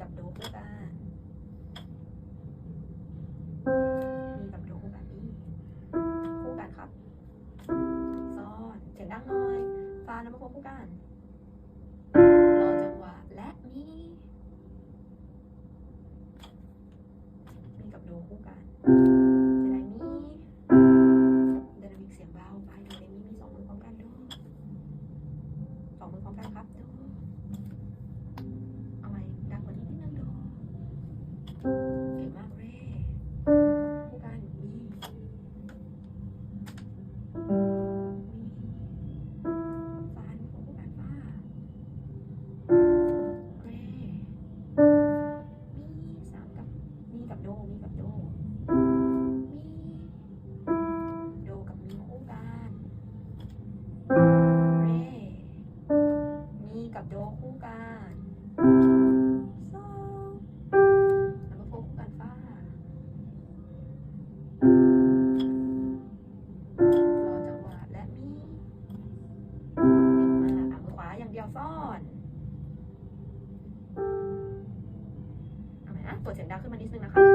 กับโดคุก้ามีกับโดคุบานี้คู่กันครับ ซ้อนเสียดังน้อยฟ้าน้ำมันคู่กัน ซ่อนเอาไหมนะตัวเสียงดังขึ้นมานิดนึงนะคะ